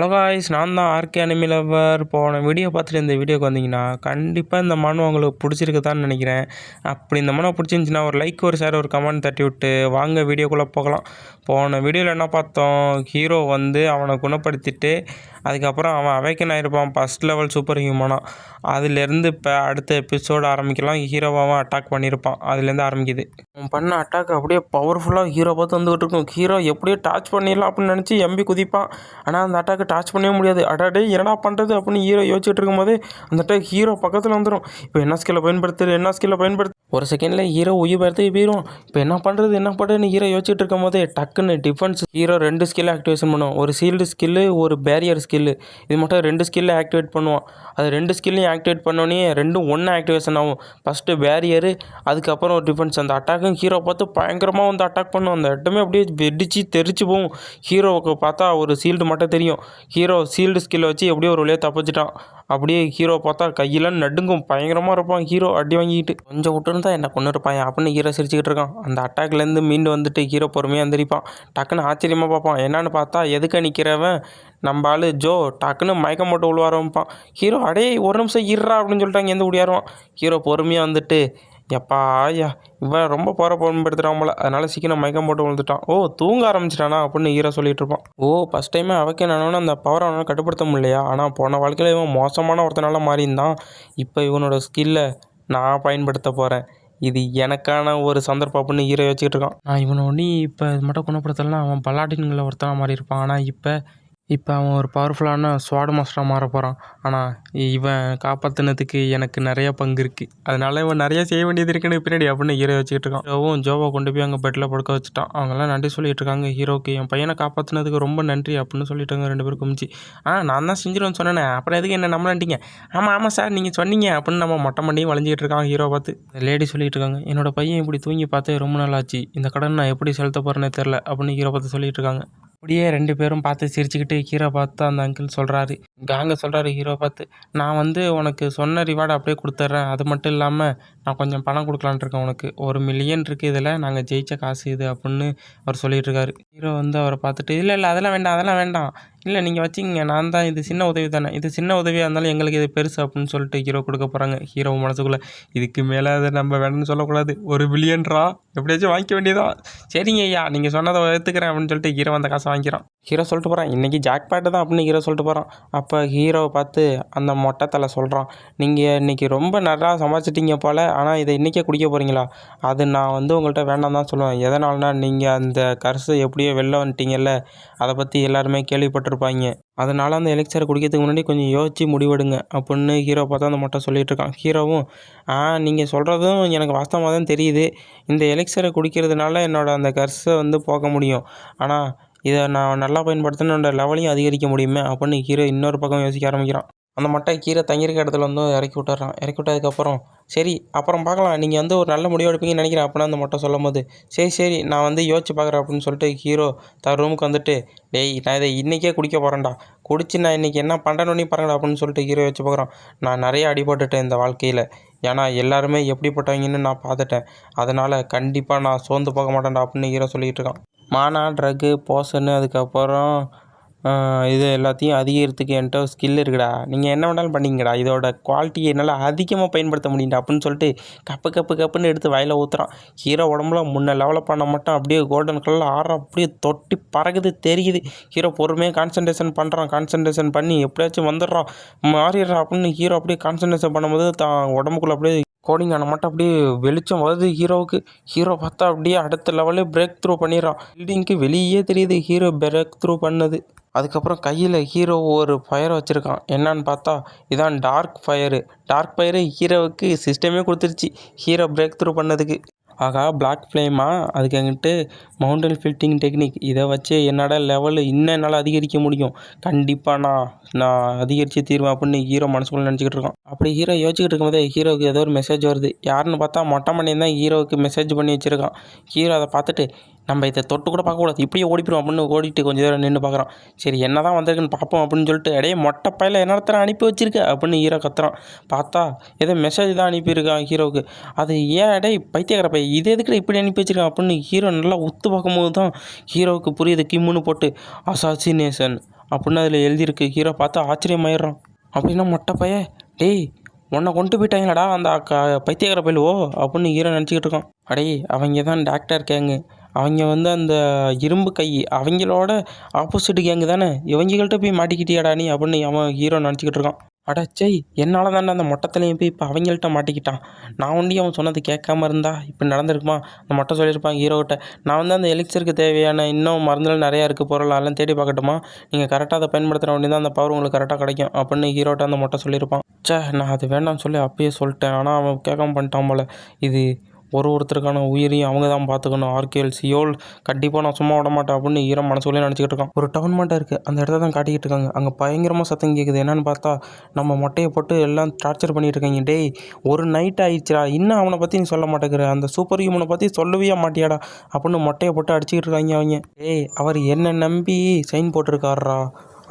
Hello guys நான் தான் RK அனிமிலவர் போன வீடியோ பார்த்துட்டு இந்த வீடியோக்கு வந்தீங்கன்னா கண்டிப்பாக இந்த மனு உங்களுக்கு பிடிச்சிருக்குதான்னு நினைக்கிறேன். அப்படி இந்த மனு பிடிச்சிருந்துச்சின்னா ஒரு லைக் ஒரு ஷேர் ஒரு கமெண்ட் தட்டி விட்டு வாங்க வீடியோக்குள்ளே போகலாம். போன வீடியோவில் என்ன பார்த்தோம்? ஹீரோ வந்து அவனை குணப்படுத்திட்டு அதுக்கப்புறம் அவன் அவைக்கன் ஆகிருப்பான் ஃபஸ்ட் லெவல் சூப்பர் ஹியூமனாக அதுலேருந்து இப்போ அடுத்த எபிசோடு ஆரம்பிக்கலாம். ஹீரோவாக அட்டாக் பண்ணியிருப்பான் அதுலேருந்து ஆரம்பிக்குது. அவன் பண்ண அட்டாக் அப்படியே பவர்ஃபுல்லாக ஹீரோ பார்த்து வந்துகிட்டு இருக்கும் ஹீரோ எப்படியோ டாச் பண்ணிடலாம் அப்படின்னு நினச்சி எம்பி குதிப்பான். ஆனால் அந்த அட்டாக்கு டாச் பண்ணவே முடியாது. அடாடே என்னடா பண்ணுறது அப்படின்னு ஹீரோ யோசிச்சுட்டு இருக்கும்போது அந்த அட்டாக் ஹீரோ பக்கத்தில் வந்துடும் இப்போ என்ன ஸ்கில்லை பயன்படுத்துது என்ன ஸ்கில்லை பயன்படுத்து? ஒரு செகண்டில் ஹீரோ உயிர் பார்த்து போயிடும் இப்போ என்ன பண்ணுறது என்ன பண்ணுறதுன்னு ஹீரோ யோசிச்சுட்டு இருக்கும் போதே டக்குன்னு டிஃபென்ஸ் ஹீரோ ரெண்டு ஸ்கில் ஆக்டிவேஷன் பண்ணுவோம் ஒரு சீல்டு ஸ்கில்லு ஒரு பேரியர் ஸ்கில்லு இது மட்டும் ரெண்டு ஸ்கில்லை ஆக்டிவேட் பண்ணுவான். அது ரெண்டு ஸ்கில்லையும் ஆக்டிவேட் பண்ணோன்னே ரெண்டும் ஒன்று ஆக்டிவேஷன் ஆகும். ஃபஸ்ட்டு பேரியரு அதுக்கப்புறம் ஒரு டிஃபென்ஸ் அந்த அட்டாக்கும் ஹீரோ பார்த்து பயங்கரமாக வந்து அட்டாக் பண்ணும். அந்த இடமே அப்படியே வெடிச்சு தெரிச்சு போகும். ஹீரோவுக்கு பார்த்தா ஒரு சீல்டு மட்டும் தெரியும். ஹீரோ சீல்டு ஸ்கில்லை வச்சு எப்படியோ ஒரு வழியாக தப்பிச்சிட்டான். அப்படியே ஹீரோ பார்த்தா கையெல்லாம் நடுங்கும். பயங்கரமாக இருப்பான் ஹீரோ அடி வாங்கிட்டு கொஞ்சம் விட்டுருந்தா என்ன கொண்டு இருப்பான் அப்படின்னு ஹீரோ சிரிச்சுக்கிட்டு இருக்கான். அந்த அட்டாக்லேருந்து மீண்டு வந்துட்டு ஹீரோ பொறுமையாக எந்திரிப்பான். டக்குன்னு ஆச்சரியமாக பார்ப்பான். என்னன்னு பார்த்தா எதுக்க நிற்கிறவன் நம்ம ஆள் ஜோ டக்குன்னு மயக்கம் போட்டு உழுவ ஹீரோ அடே ஒரு நிமிஷம் இருறா அப்படின்னு சொல்லிட்டு அங்கேருந்து ஓடியாருவான் ஹீரோ பொறுமையாக வந்துட்டு எப்பா ஐயா இவன் ரொம்ப போகிற பயன்படுத்துகிறான் போல. அதனால சீக்கிரம் மயக்கம் போட்டு விழுந்துட்டான். ஓ தூங்க ஆரம்பிச்சிட்டானா அப்படின்னு ஈரோ சொல்லிட்டு இருப்பான். ஓ ஃபஸ்ட் டைமே அவக்கே நானும் அந்த பவரை அவனால் கட்டுப்படுத்த முடியலையா? ஆனால் போன வாழ்க்கையில் இவன் மோசமான ஒருத்தனால மாறியிருந்தான். இப்போ இவனோட ஸ்கில்லை நான் பயன்படுத்த போகிறேன் இது எனக்கான ஒரு சந்தர்ப்பம் அப்படின்னு ஈரோ வச்சுக்கிட்டு இருக்கான். நான் இவனை ஒன்றி இப்போ இது மட்டும் குணப்படுத்தலாம் அவன் பல்லாட்டின்களை ஒருத்தனாக மாறி இருப்பான் ஆனால் இப்போ இப்போ அவன் ஒரு பவர்ஃபுல்லான ஸ்வாட் மாஸ்டராக மாற போகிறான் ஆனால் இவன் காப்பாற்றினதுக்கு எனக்கு நிறைய பங்கு இருக்குது அதனால இவன் நிறைய செய்ய வேண்டியது இருக்குன்னு பின்னாடி அப்படின்னு ஹீரோ வச்சுக்கிட்டு இருக்கான். ஜோவும் ஜோவை கொண்டு போய் அங்கே பெட்டில் படுக்க வச்சுட்டான். அவங்கெல்லாம் நன்றி சொல்லிட்டு இருக்காங்க. ஹீரோக்கு என் பையனை காப்பாற்றினதுக்கு ரொம்ப நன்றி அப்படின்னு சொல்லிட்டாங்க ரெண்டு பேரும் குமிச்சு. ஆ நான் தான் செஞ்சிருவேன் சொன்னேன். அப்புறம் எதுக்கு என்ன நம்பலான்ட்டீங்க ஆமாம் ஆமாம் சார் நீங்கள் சொன்னீங்க அப்படின்னு நம்ம மொட்டை மண்டியும் வளைஞ்சிக்கிட்டு இருக்கான் ஹீரோ பார்த்து. லேடி சொல்லிட்டு இருக்காங்க என்னோட பையன் இப்படி தூங்கி பார்த்தே ரொம்ப நாள் ஆச்சு. இந்த கடன் நான் எப்படி செலுத்த போகிறேனே தெரில அப்படின்னு ஹீரோ பார்த்து சொல்லிட்டு இருக்காங்க. அப்படியே ரெண்டு பேரும் பார்த்து சிரிச்சுக்கிட்டு ஹீரோ பார்த்து அந்த அங்கிள் சொல்கிறாரு காங்க சொல்கிறாரு ஹீரோ பார்த்து நான் வந்து உனக்கு சொன்ன ரிவார்டு அப்படியே கொடுத்துட்றேன். அது மட்டும் இல்லாமல் நான் கொஞ்சம் பணம் கொடுக்கலான் இருக்கேன் உனக்கு. ஒரு மில்லியன் இருக்குது இதில் நாங்கள் ஜெயித்த காசு இது அப்படின்னு அவர் சொல்லிட்டு இருக்காரு. ஹீரோ வந்து அவரை பார்த்துட்டு இல்லை இல்லை அதெல்லாம் வேண்டாம் அதெல்லாம் வேண்டாம். இல்லை நீங்கள் வச்சிங்க நான் தான் இது சின்ன உதவி தானே. இது சின்ன உதவியாக இருந்தாலும் எங்களுக்கு இது பெருசு அப்படின்னு சொல்லிட்டு ஹீரோ கொடுக்க போகிறாங்க ஹீரோ மனசுக்குள்ளே இதுக்கு மேலே அதை நம்ம வேணும்னு சொல்லக்கூடாது. ஒரு பில்லியன்ரா எப்படியாச்சும் வாங்கிக்க வேண்டியதான் சரிங்க ஐயா நீங்கள் சொன்னதை எடுத்துக்கிறேன் அப்படின்னு சொல்லிட்டு ஹீரோ அந்த காசை வாங்கிக்கிறான். ஹீரோ சொல்லிட்டு போகிறான் இன்றைக்கி ஜாக் தான் அப்படின்னு ஹீரோ சொல்லிட்டு போகிறான் அப்போ ஹீரோவை பார்த்து அந்த மொட்டை தலை சொல்கிறான் நீங்கள் இன்றைக்கி ரொம்ப நல்லா சமாளிச்சிட்டீங்க போல் ஆனால் இதை இன்றைக்கே குடிக்க போகிறீங்களா அது நான் வந்து உங்கள்கிட்ட வேண்டாம் தான் சொல்லுவேன். எதனால்னா நீங்கள் அந்த கரிசு எப்படியோ வெளில வந்துட்டீங்கல்ல அதை பற்றி எல்லாருமே கேள்விப்பட்டிருப்பாங்க. அதனால் அந்த எலெக்சரை குடிக்கிறதுக்கு முன்னாடி கொஞ்சம் யோசித்து முடிவெடுங்க அப்படின்னு ஹீரோ பார்த்தா அந்த மொட்டை சொல்லிகிட்டு இருக்கான். ஹீரோவும் ஆ நீங்கள் சொல்கிறதும் எனக்கு வாஸ்தவமாக தான் தெரியுது. இந்த எலெக்சரை குடிக்கிறதுனால என்னோடய அந்த கர்ஸை வந்து போக முடியும். ஆனால் இதை நான் நல்லா பயன்படுத்தினா என்னோட லெவலையும் அதிகரிக்க முடியுமே அப்படின்னு ஹீரோ இன்னொரு பக்கம் யோசிக்க ஆரம்பிக்கிறான். அந்த மட்டை கீரை தங்கியிருக்க இடத்துல வந்து இறக்கி விட்டுறான். இறக்கி விட்டதுக்கப்புறம் சரி அப்புறம் பார்க்கலாம். நீங்கள் வந்து ஒரு நல்ல முடிவு எடுப்பீங்கன்னு நினைக்கிறேன் அப்படின்னா அந்த மொட்டை சொல்லும் போது சரி சரி நான் வந்து யோசிச்சு பார்க்குறேன் அப்படின்னு சொல்லிட்டு ஹீரோ தன் ரூமுக்கு வந்துட்டு டேய் நான் இதை இன்றைக்கே குடிக்க போகிறேன்டா குடிச்சு நான் இன்றைக்கி என்ன பண்ணுறேன்னு பாருங்கடா அப்படின்னு சொல்லிட்டு ஹீரோ வச்சு பார்க்குறான். நான் நிறைய அடிபட்டுட்டேன் இந்த வாழ்க்கையில். ஏன்னா எல்லாருமே எப்படிப்பட்டவங்கன்னு நான் பார்த்துட்டேன். அதனால் கண்டிப்பாக நான் சோர்ந்து போக மாட்டேன்டா அப்படின்னு ஹீரோ சொல்லிகிட்டு இருக்கான். மானா ட்ரக்கு போசன்னு அதுக்கப்புறம் இது எல்லாத்தையும் அதிகரித்துக்கு என்கிட்ட ஸ்கில் இருக்குடா. நீங்கள் என்ன வேணாலும் பண்ணிங்கடா. இதோட குவாலிட்டி என்னால் அதிகமாக பயன்படுத்த முடியும்டா அப்படின்னு சொல்லிட்டு கப்பு கப்பு கப்புன்னு எடுத்து வயலில் ஊற்றுறான் ஹீரோ உடம்புல முன்ன லெவலப் பண்ண மட்டும் அப்படியே கோல்டன் கலரில் ஆற அப்படியே தொட்டி பறகுது தெரியுது. ஹீரோ பொறுமையாக கான்சன்ட்ரேஷன் பண்ணுறான் கான்சன்ட்ரேஷன் பண்ணி எப்படியாச்சும் வந்துடுறான். மாறிடுறான் அப்படின்னு ஹீரோ அப்படியே கான்சன்ட்ரேஷன் பண்ணும்போது தான் உடம்புக்குள்ளே அப்படியே கோடிங் மட்டும் அப்படியே வெளிச்சம் வருது ஹீரோவுக்கு. ஹீரோ பார்த்தா அப்படியே அடுத்த லெவலே பிரேக் த்ரூ பண்ணிடுறான். பில்டிங்க்கு வெளியே தெரியுது ஹீரோ பிரேக் த்ரூ பண்ணது. அதுக்கப்புறம் கையில் ஹீரோ ஒரு ஃபயர் வச்சுருக்கான். என்னன்னு பார்த்தா இதான் டார்க் ஃபயரு டார்க் ஃபயரு ஹீரோவுக்கு சிஸ்டமே கொடுத்துருச்சு. ஹீரோ பிரேக் த்ரூ பண்ணதுக்கு. ஆகா பிளாக் ஃப்ளேமா அதுக்கு என்கிட்ட மவுண்டன் ஃபில்டிங் டெக்னிக் இதை வச்சு என்னோட லெவலு இன்னும் என்னால் அதிகரிக்க முடியும்? கண்டிப்பாக நான் நான் அதிகரித்து தீர்வேன் அப்படின்னு ஹீரோ மனசுக்குள்ளே நினச்சிக்கிட்டு இருக்கான் அப்படி ஹீரோ யோசிச்சுக்கிட்டு இருக்கும்போதே ஹீரோவுக்கு ஏதோ ஒரு மெசேஜ் வருது. யாருன்னு பார்த்தா மொட்டை மணி தான் ஹீரோவுக்கு மெசேஜ் பண்ணி வச்சுருக்கான். ஹீரோ அதை பார்த்துட்டு நம்ம இதை தொட்டு கூட பார்க்கக்கூடாது இப்படியே ஓடிப்பிடும் அப்படின்னு ஓடிட்டு கொஞ்சம் தூரம் நின்று பார்க்குறான். சரி என்ன தான் வந்திருக்குன்னு பார்ப்போம் அப்படின்னு சொல்லிட்டு இடையே மொட்டை பையில என்னத்தர அனுப்பி வச்சிருக்க? அப்படின்னு ஹீரோ கத்துறான். பார்த்தா ஏதோ மெசேஜ் தான் அனுப்பியிருக்கான் ஹீரோவுக்கு. அது ஏன் இடையே பைத்தியக்கார பையன் இது எதுக்கு இப்படி அனுப்பி வச்சிருக்கான்? அப்படின்னு ஹீரோ நல்லா உத்து பார்க்கும்போது தான் ஹீரோவுக்கு புரியுது கிம்முன்னு போட்டு அசாசினேஷன் அப்படின்னு அதில் எழுதியிருக்கு. ஹீரோ பார்த்து ஆச்சரியமாயிடுறான். அப்படின்னா மொட்டை பைய டேய் உன்னை கொண்டு போயிட்டாங்களடா அந்த க பைத்தியக்கார பயிலுவோ அப்படின்னு ஹீரோ நினச்சிக்கிட்டு இருக்கான். அடே அவங்க தான் டாக்டர் கேங்கு. அவங்க வந்து அந்த இரும்பு கை அவங்களோட ஆப்போசிட் கேங்கு தானே? இவங்கள்ட்ட போய் மாட்டிக்கிட்டியாடா நீ அப்படின்னு அவன் ஹீரோ நினச்சிக்கிட்டு இருக்கான். அட என்னால் தானே அந்த மொட்டத்துலேயும் போய் இப்போ அவங்கள்ட்ட மாட்டிக்கிட்டான். நான் ஒண்டி அவன் சொன்னது கேட்காம இருந்தா இப்போ நடந்திருக்குமா? அந்த மொட்டை சொல்லியிருப்பான் ஹீரோகிட்ட நான் வந்து அந்த எலிக்சருக்கு தேவையான இன்னும் மருந்துகள் நிறையா இருக்குது பொருள் அதெல்லாம் தேடி பார்க்கட்டுமா? நீங்கள் கரெக்டாக அதை பயன்படுத்துகிற வண்டி தான் அந்த பவர் உங்களுக்கு கரெக்டாக கிடைக்கும் அப்படின்னு ஹீரோட்ட அந்த மொட்டை சொல்லியிருப்பான். சே நான் அது வேண்டாம்னு சொல்லி அப்பயே சொல்லிட்டேன். ஆனால் அவன் கேட்காம பண்ணிட்டான் போல. இது ஒரு ஒருத்தருக்கான உயிரையும் அவங்க தான் பார்த்துக்கணும். ஆர்கேஎல் சியோல் கண்டிப்பாக நான் சும்மா விட மாட்டேன் அப்படின்னு ஈரம் மனசுக்குள்ளே நினச்சிக்கிட்டு இருக்கான். ஒரு டவுன் மட்டும் இருக்குது அந்த இடத்த தான் காட்டிக்கிட்டு இருக்காங்க. அங்கே பயங்கரமாக சத்தம் கேட்குது என்னன்னு பார்த்தா நம்ம மொட்டையை போட்டு எல்லாம் டார்ச்சர் பண்ணிட்டு இருக்காங்க. டேய் ஒரு நைட் ஆயிடுச்சுடா. இன்னும் அவனை பற்றி நீ சொல்ல மாட்டேங்கிற. அந்த சூப்பர் ஹியூமனை பற்றி சொல்லவே மாட்டியாடா அப்படின்னு மொட்டையை போட்டு அடிச்சுக்கிட்டு இருக்காங்க அவங்க. டேய் அவர் என்னை நம்பி சைன் போட்டிருக்காருடா.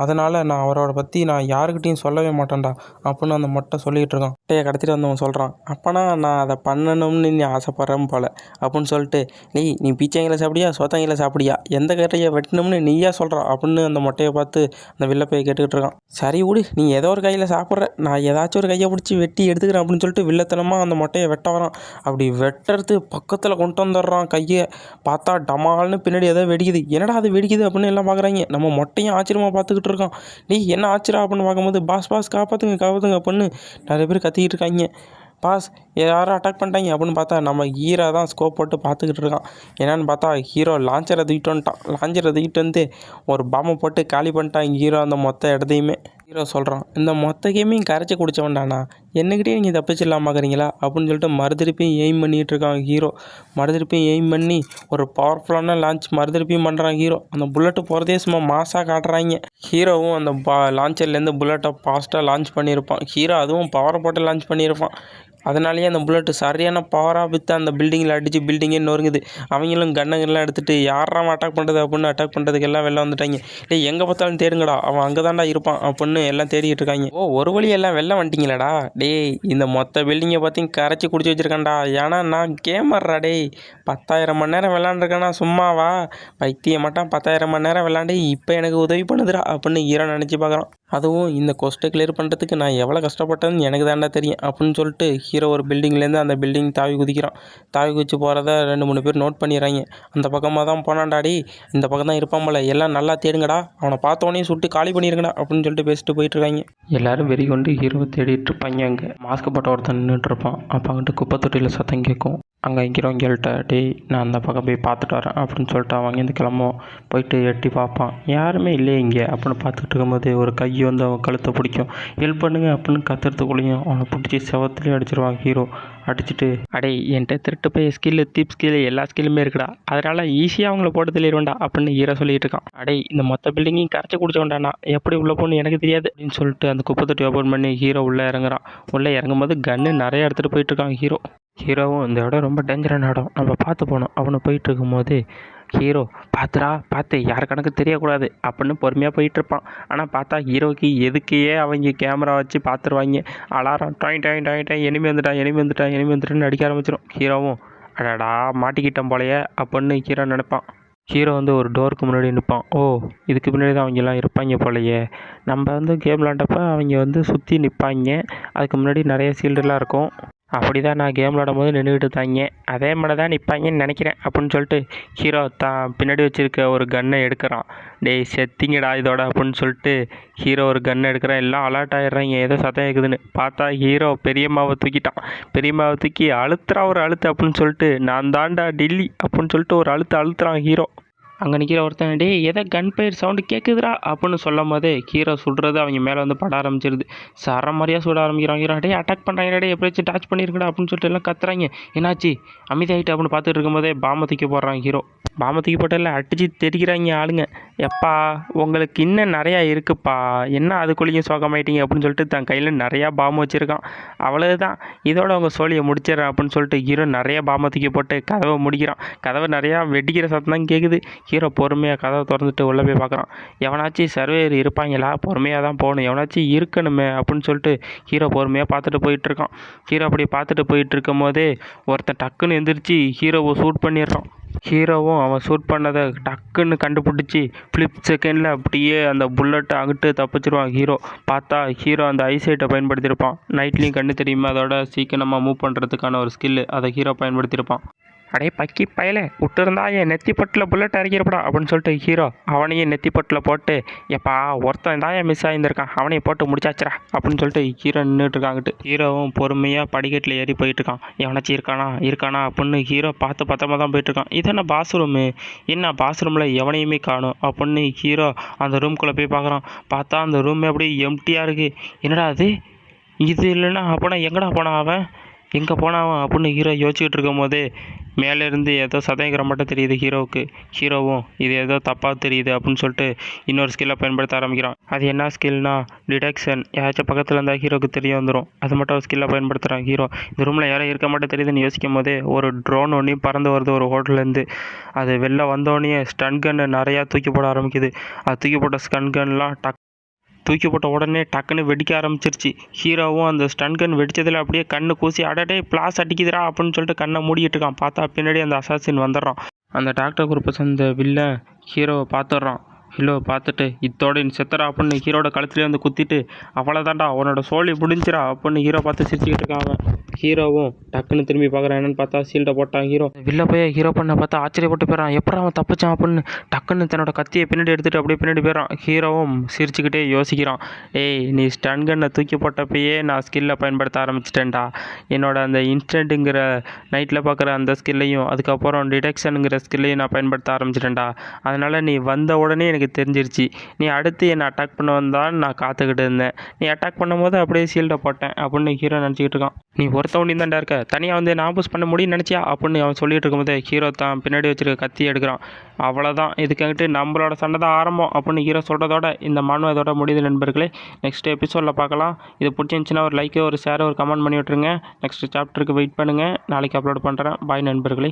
அதனால் நான் அவரோட பற்றி நான் யாருக்கிட்டையும் சொல்லவே மாட்டேன்டா அப்படின்னு அந்த மொட்டை சொல்லிகிட்டு இருக்கான். மொட்டையை கடத்திட்டு வந்தவன் சொல்கிறான் அப்போனா நான் அதை பண்ணணும்னு நீ ஆசைப்பட்றேன் போல அப்படின்னு சொல்லிட்டு நீ நீ பீச்சாங்கில சாப்பிடியா? சோத்தாங்கில சாப்பிடியா? எந்த கட்டையை வெட்டணும்னு நீயா சொல்கிறான் அப்படின்னு அந்த மொட்டையை பார்த்து அந்த வில்லப்பையை கேட்டுக்கிட்டு இருக்கான். சரி விடு நீ ஏதோ ஒரு கையில் சாப்பிட்ற நான் ஏதாச்சும் ஒரு கையை பிடிச்சி வெட்டி எடுத்துக்கிறேன் அப்படின்னு சொல்லிட்டு வில்லத்தனமாக அந்த மொட்டையை வெட்ட வரான். அப்படி வெட்டுறது பக்கத்தில் கொண்டு வந்துடுறான் கையை. பார்த்தா டமால்னு பின்னாடி ஏதோ வெடிக்குது. என்னடா அது வெடிக்குது? அப்படின்னு எல்லாம் பார்க்குறாங்க நம்ம மொட்டையும் ஆச்சரியமாக பார்த்துக்கிட்டு போட்டிருக்கான். டேய் என்ன ஆச்சரியம் அப்படின்னு பார்க்கும்போது? பாஸ் பாஸ் காப்பாற்றுங்க காப்பாற்றுங்க அப்படின்னு நிறைய பேர் கத்திக்கிட்டு இருக்காங்க. பாஸ் யாரும் அட்டாக் பண்ணிட்டாங்க அப்படின்னு பார்த்தா நம்ம ஹீரோ தான் ஸ்கோப் போட்டு பார்த்துக்கிட்டு இருக்கான். என்னென்னு பார்த்தா ஹீரோ லாஞ்சரை தூக்கிட்டு வந்துட்டான். லாஞ்சரை தூக்கிட்டு வந்து ஒரு பாம்பை போட்டு காலி பண்ணிட்டான் ஹீரோ அந்த மொத்த இடத்தையுமே. ஹீரோ சொல்கிறான் இந்த மொத்த கேமையும் கரைச்சி குடிச்சவன்டாண்ணா என்னக்கிட்டே நீங்கள் தப்பிச்சிடலாம் பார்க்குறீங்களா அப்படின்னு சொல்லிட்டு மறுதிருப்பியும் எய்ம் பண்ணிகிட்டு இருக்கான் ஹீரோ மறுதிருப்பியும் எய்ம் பண்ணி ஒரு பவர்ஃபுல்லான லான்ச் மறுதிருப்பியும் பண்ணுறான் ஹீரோ அந்த புல்லட்டு போகிறதே சும்மா மாசாக காட்டுறாங்க. ஹீரோவும் அந்த பா லான்ச்சர்லேருந்து புல்லட்டை ஃபாஸ்ட்டாக லான்ச் பண்ணியிருப்பான். ஹீரோ அதுவும் பவர் போட்டு லான்ச் பண்ணியிருப்பான். அதனாலேயே அந்த புல்லட்டு சரியான பவராக விற்று அந்த பில்டிங்கில் அடித்து பில்டிங்கே நொறுங்குது. அவங்களும் கன்னங்கள்லாம் எடுத்துகிட்டு யாராம் அட்டாக் பண்ணுறது அப்படின்னு அட்டாக் பண்ணுறதுக்கு எல்லாம் வெளில வந்துட்டாங்க. டேய் எங்கே பார்த்தாலும் தேடுங்கடா. அவன் அங்கே தான்டா இருப்பான் அப்படின்னு எல்லாம் தேடிட்டு இருக்காங்க. ஓ ஒரு வழி எல்லாம் வெளில வந்துட்டீங்களாடா? டேய் இந்த மொத்த பில்டிங்கை பார்த்தியும் கரைச்சி குடிச்சு வச்சிருக்கேன்டா. ஏன்னா நான் கேமர்றா டேய். பத்தாயிரம் மணி நேரம் விளாண்டுருக்கேனா சும்மாவா? வைத்தியம் மாட்டான் பத்தாயிரம் மணி நேரம் விளாண்டு இப்போ எனக்கு உதவி பண்ணுதுடா அப்படின்னு ஹீரோ நினச்சி பார்க்குறான். அதுவும் இந்த கொஸ்ட்டை கிளியர் பண்ணுறதுக்கு நான் எவ்வளோ கஷ்டப்பட்டேன்னு எனக்கு தாண்டா தெரியும் அப்படின்னு சொல்லிட்டு ஹீரோ ஒரு பில்டிங்லேருந்து அந்த பில்டிங் தாவி குதிக்கிறான். தாவி குதிச்சு போகிறத ரெண்டு மூணு பேர் நோட் பண்ணிடுறாங்க. அந்த பக்கமாக தான் போனான்டாடி இந்த பக்கம் தான் இருப்பான் போல. எல்லாம் நல்லா தேடுங்கடா. அவனை பார்த்தோன்னே சுட்டு காலி பண்ணிருங்கடா அப்படின்னு சொல்லிட்டு பேசிட்டு போயிட்டுருக்காங்க. எல்லாரும் வெறி கொண்டு ஹீரோவை தேடிட்டு இருப்பாங்க அங்கே. மாஸ்க் போட்ட ஒருத்தன் நின்றுட்டு இருப்பான் அப்போ அங்கிட்டு குப்பை தொட்டியில் சத்தம் கேட்கும். அங்கே இருக்கிறவங்கள்ட்ட டேய் நான் அந்த பக்கம் போய் பார்த்துட்டு வரேன் அப்படின்னு சொல்லிட்டு அவன் அங்கேருந்து கிளம்புவோம் போயிட்டு எட்டி பார்ப்பான். யாருமே இல்லையே இங்கே அப்படின்னு பார்த்துக்கிட்டு இருக்கும்போது ஒரு கை வந்து அவன் கழுத்தை பிடிக்கும். ஹெல்ப் பண்ணுங்க அப்படின்னு கத்துறதுக்குள்ளேயும் அவனை பிடிச்சி செவத்துலேயும் அடிச்சிருவான் ஹீரோ அடிச்சுட்டு அடே என்கிட்ட திருட்டு போய் ஸ்கில்லு தீப் ஸ்கில்லு எல்லா ஸ்கில்லுமே இருக்குடா. அதனால் ஈஸியாக அவங்கள போட்டு தெளிடுவேன்டா அப்படின்னு ஹீரோ சொல்லிட்டு இருக்கான். அடே இந்த மொத்த பில்டிங்கையும் கரைச்சி குடிச்சோண்டானா எப்படி உள்ளே போகணும்னு எனக்கு தெரியாது அப்படின்னு சொல்லிட்டு அந்த குப்பை தொட்டி ஓப்பன் பண்ணி ஹீரோ உள்ளே இறங்குறான். உள்ளே இறங்கும்போது கன்று நிறைய எடுத்துகிட்டு போயிட்டு இருக்கான் ஹீரோ ஹீரோவும் இந்த இடம் ரொம்ப டேஞ்சரான இடம். நம்ம பார்த்து போனோம் அவனை போயிட்டு இருக்கும்போது ஹீரோ பார்த்துடா பார்த்து யார் கணக்கு தெரியக்கூடாது அப்படின்னு பொறுமையாக போயிட்டுருப்பான். ஆனால் பார்த்தா ஹீரோக்கு எதுக்கையே அவங்க கேமரா வச்சு பார்த்துருவாங்க அலாரம் டாய் டாய் டாய் டாய் எனிமி வந்துட்டான் எனிமி வந்துட்டான் எனிமி வந்துட்டுன்னு அடிக்க ஆரம்பிச்சிடும் ஹீரோவும் அடாடா மாட்டிக்கிட்டேன் போலையே அப்படின்னு ஹீரோ நினைப்பான். ஹீரோ வந்து ஒரு டோருக்கு முன்னாடி நிற்பான் ஓ இதுக்கு முன்னாடி தான் அவங்கெல்லாம் இருப்பாங்க போலையே. நம்ம வந்து கேம் விளாண்டப்ப அவங்க வந்து சுற்றி நிற்பாங்க அதுக்கு முன்னாடி நிறைய சீல்டுலாம் இருக்கும். அப்படி தான் நான் கேம் விளாடும் போது நின்றுக்கிட்டு இருந்தாங்க. அதே மாதிரி தான் நிற்பாங்கன்னு நினைக்கிறேன் அப்படின்னு சொல்லிட்டு ஹீரோ தான் பின்னாடி வச்சுருக்க ஒரு கன்னை எடுக்கிறான். டேய் செத்திங்கடா இதோட அப்படின்னு சொல்லிட்டு ஹீரோ ஒரு கன் எடுக்கிறான். எல்லாம் அலர்ட் ஆகிடுறாங்க ஏதோ சத்தம் கேட்குதுன்னு பார்த்தா ஹீரோ பெரியம்மாவை தூக்கிட்டான். பெரியம்மாவை தூக்கி அழுத்துறான் ஒரு அழுத்து அப்படின்னு சொல்லிட்டு நான் தாண்டா டில்லி அப்படின்னு சொல்லிட்டு ஒரு அழுத்து அழுத்துறான் ஹீரோ. அங்கே நிற்கிற ஒருத்தன் டே எதை கன் பயிர் சவுண்டு கேட்குதுடா அப்படின்னு சொல்லும் போதே ஹீரோ சுடுறது அவங்க மேலே வந்து பட ஆரம்பிச்சிருது. சர மாதிரியாக சுட ஆரம்பிக்கிறாங்க. ஹீரோ டேய் அட்டாக் பண்ணுறாங்க டே எப்படியாச்சும் டச் பண்ணியிருக்கடா அப்படின்னு சொல்லிட்டு எல்லாம் கத்துறாங்க. என்னாச்சு? அமைதியாகிட்டு அப்படின்னு பார்த்துட்டு இருக்கும்போதே பாம்பை தூக்கி போடுறாங்க ஹீரோ. பாம்பை தூக்கி போட்டதில் அடிச்சு தெரிக்கிறாங்க ஆளுங்க. எப்பா உங்களுக்கு இன்னும் நிறையா இருக்குப்பா. என்ன அதுக்குள்ளேயும் சோகமாயிட்டீங்க? அப்படின்னு சொல்லிட்டு தன் கையில் நிறையா பாம்பு வச்சுருக்கான். அவ்வளவுதான். இதோட அவங்க சோழியை முடிச்சிடறேன் அப்படின்னு சொல்லிட்டு ஹீரோ நிறையா பாம்பை தூக்கி போட்டு கதவை முடிக்கிறான். கதவை நிறையா வெடிக்கிற சத்தம் தான் கேட்குது ஹீரோ பொறுமையாக கதவை திறந்துட்டு உள்ளே போய் பார்க்குறான். எவனாச்சும் சர்வேயர் இருப்பாங்களா? பொறுமையாக தான் போகணும். எவனாச்சும் இருக்கணுமே அப்படின்னு சொல்லிட்டு ஹீரோ பொறுமையாக பார்த்துட்டு போயிட்டுருக்கான். ஹீரோ அப்படி பார்த்துட்டு போயிட்டுருக்கும் போதே ஒருத்தன் டக்குன்னு எந்திரிச்சு ஹீரோவை ஷூட் பண்ணிடுறான். ஹீரோவும் அவன் ஷூட் பண்ணதை டக்குன்னு கண்டுபிடிச்சி ஃப்ளிப் செகண்டில் அப்படியே அந்த புல்லட்டை அங்கிட்டு தப்பிச்சிருவான் ஹீரோ. பார்த்தா ஹீரோ அந்த ஐசைட்டை பயன்படுத்தியிருப்பான். நைட்லேயும் கண்ணு தெரியுமா? அதோட சீக்கிரமாக மூவ் பண்ணுறதுக்கான ஒரு ஸ்கில்லு. அதை ஹீரோ பயன்படுத்தியிருப்பான். அடே பக்கி பயலே விட்டுருந்தா என் நெத்திப்பட்டில் புல்லட் அரைக்கிறப்படா அப்படின்னு சொல்லிட்டு ஹீரோ அவனையும் நெத்திப்பட்டில் போட்டு எப்பா ஒருத்தன் தான் மிஸ் ஆகியிருந்திருக்கான் அவனையும் போட்டு முடிச்சாச்சுரா அப்படின்னு சொல்லிட்டு ஹீரோ நின்றுட்டு இருக்காங்கிட்டு ஹீரோவும் பொறுமையாக படிக்கட்டில் ஏறி போயிட்டு இருக்கான் எவனாச்சும் இருக்கானா இருக்கானா அப்படின்னு ஹீரோ பார்த்து பத்திரமா தான் போயிட்டு இருக்கான் இது என்ன பாத்ரூமு என்ன பாத்ரூமில் எவனையுமே காணும் அப்படின்னு ஹீரோ அந்த ரூம்குள்ளே போய் பார்க்குறான். பார்த்தா அந்த ரூம் அப்படியே எம்டியாக இருக்குது என்னடா அது? இது இல்லைன்னா அப்போனா எங்கடா போனான் அவன்? எங்கே போனான் அவன் அப்படின்னு ஹீரோ யோசிச்சுட்டு இருக்கும் போதே மேலேருந்து ஏதோ சதயங்கிற மட்டும் தெரியுது ஹீரோவுக்கு ஹீரோவும் இது ஏதோ தப்பாக தெரியுது அப்படின்னு சொல்லிட்டு இன்னொரு ஸ்கில்லை பயன்படுத்த ஆரம்பிக்கிறான். அது என்ன ஸ்கில்னா டிடெக்ஷன் யாராச்சும் பக்கத்தில் இருந்தால் ஹீரோக்கு தெரிய வந்துடும் அது மட்டும் ஒரு ஸ்கில்லை பயன்படுத்துகிறான் ஹீரோ இந்த ரூமில் யாரும் இருக்க மட்டும் தெரியுதுன்னு யோசிக்கும் போதே ஒரு ட்ரோன் ஒன்றையும் பறந்து வருது ஒரு ஹோட்டல்லேருந்து அது வெளில வந்தோடனே ஸ்டன் கன்னு நிறையா தூக்கி போட ஆரம்பிக்குது. அது தூக்கி போட்ட ஸ்டன் கன்லாம் டக் தூக்கி போட்ட உடனே டக்குன்னு வெடிக்க ஆரம்பிச்சிருச்சு. ஹீரோவும் அந்த ஸ்டன் கன் வெடிச்சதில் அப்படியே கண்ணு கூசி அடடே பிளாஸ் அடிக்குதுடா அப்படின்னு சொல்லிட்டு கண்ணை மூடிட்டு இருக்கான். பார்த்தா பின்னாடி அந்த அசாசின் வந்துடுறான். அந்த டாக்டர் குரூப்பை சேர்ந்த வில்லன் ஹீரோவை பார்த்துடுறான். ஹீரோவை பார்த்துட்டு இத்தோட நீ செத்துறா அப்படின்னு ஹீரோட கழுத்துலேயே வந்து குத்திட்டு அவ்வளோதான்டா உன்னோட சோழி முடிஞ்சிரா அப்படின்னு ஹீரோ பார்த்து சிரிச்சுக்கிட்டு இருக்கான் அவன். ஹீரோவும் டக்குன்னு திரும்பி பார்க்குறான். என்னன்னு பார்த்தா சீல்டை போட்டான் ஹீரோ வில்ல போய் ஹீரோ பண்ண பார்த்தா ஆச்சரியப்பட்டு போயிடறான் எப்படி அவன் தப்பிச்சான் அப்படின்னு டக்குன்னு தன்னோட கத்தியை பின்னாடி எடுத்துட்டு அப்படியே பின்னாடி போயிடறான் ஹீரோவும் சிரிச்சுக்கிட்டே யோசிக்கிறான். ஏய் நீ ஸ்டன் கன்னை தூக்கி போட்டப்பயே நான் ஸ்கில்லை பயன்படுத்த ஆரம்பிச்சிட்டேன்டா. என்னோட அந்த இன்ஸ்டன்ட்டுங்கிற நைட்டில் பார்க்குற அந்த ஸ்கில்லையும் அதுக்கப்புறம் டிடெக்ஷனுங்கிற ஸ்கில்லையும் நான் பயன்படுத்த ஆரம்பிச்சிட்டேன்டா. அதனால் நீ வந்த உடனே எனக்கு தெரிஞ்சிருச்சு. நீ அடுத்து என்னை அட்டாக் பண்ண வந்தான்னு நான் காத்துக்கிட்டு இருந்தேன். நீ அட்டாக் பண்ணும்போது அப்படியே சீல்டை போட்டேன் அப்படின்னு ஹீரோ நினச்சிக்கிட்டு இருக்கான். நீ ஒருத்தவனி தான்டா இருக்க. தனியாக வந்து நான் பூஸ் பண்ண முடியும்னு நினச்சியா? அப்படின்னு அவன் சொல்லிட்டு இருக்கும்போது ஹீரோ தான் பின்னாடி வச்சிருக்க கத்தி எடுக்கிறான். அவ்வளோதான் இதுக்காகிட்டு நம்மளோட சண்டை தான் ஆரம்பம். அப்படின்னு ஹீரோ சொல்கிறதோட இந்த மனு இதோட முடியுது நண்பர்களே. நெக்ஸ்ட் எபிசோடில் பார்க்கலாம். இது பிடிச்சிருந்துச்சின்னா ஒரு லைக்கு ஒரு ஷேர் ஒரு கமெண்ட் பண்ணி விட்ருங்க நெக்ஸ்ட் சாப்டருக்கு வெயிட் பண்ணுங்கள் நாளைக்கு அப்லோட் பண்ணுறேன் பாய் நண்பர்களே.